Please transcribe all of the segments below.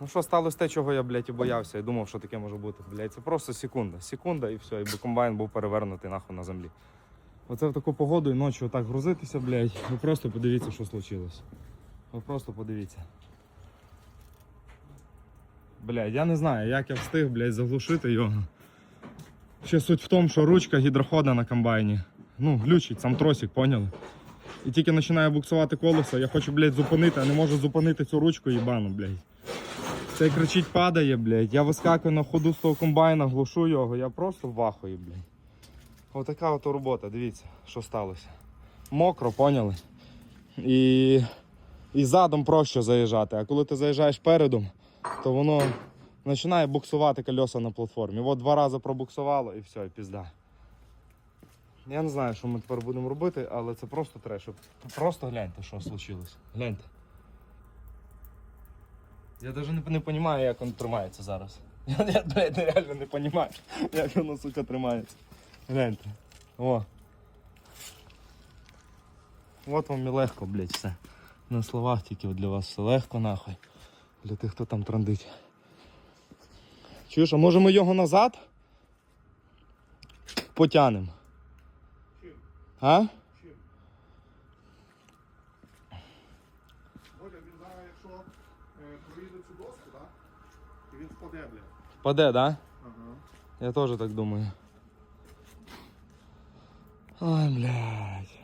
Ну що сталося те, чого я, блядь, і боявся, і думав, що таке може бути. Блядь, це просто секунда. Секунда і все, і би комбайн був перевернутий нахуй на землі. Оце в таку погоду і ночі отак грузитися, блядь. Ви просто подивіться, що случилось. Ви просто подивіться. Блядь, я не знаю, як я встиг, блядь, заглушити його. Ще суть в тому, що ручка гідрохода на комбайні. Ну, глючить, сам тросик, поняли? І тільки починає буксувати колесо, я хочу, блядь, зупинити, а не можу зупинити цю ручку їбану, блядь. Цей кричить падає, блядь. Я вискакую на ходу з того комбайна, глушу його, я просто в ахуї, блядь. Отака от робота, дивіться, що сталося. Мокро, поняли? І, і задом проще заїжджати, а коли ти заїжджаєш передом, то воно починає буксувати колеса на платформі. От два рази пробуксувало і все, і пізда. Я не знаю, що ми тепер будемо робити, але це просто треш. Просто гляньте, що случилось. Гляньте. Я навіть не, не розумію, як він тримається зараз. Я, я блядь, реально не розумію, як воно, сука, тримається. Гляньте. О. От вам і легко, блядь, все. На словах тільки для вас все легко, нахуй. Для тих, хто там трандить. Чуєш, а може ми його назад? Потянемо. А? Оля, він зараз, якщо проїде цю доску, так? І він впаде, блядь. Паде, да? Ага. Я теж так думаю. Ой, блядь.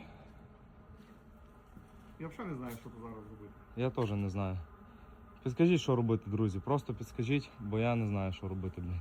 Я взагалі не знаю, що тут зараз робити. Я теж не знаю. Підскажіть, що робити, друзі. Просто підскажіть, бо я не знаю, що робити, блядь.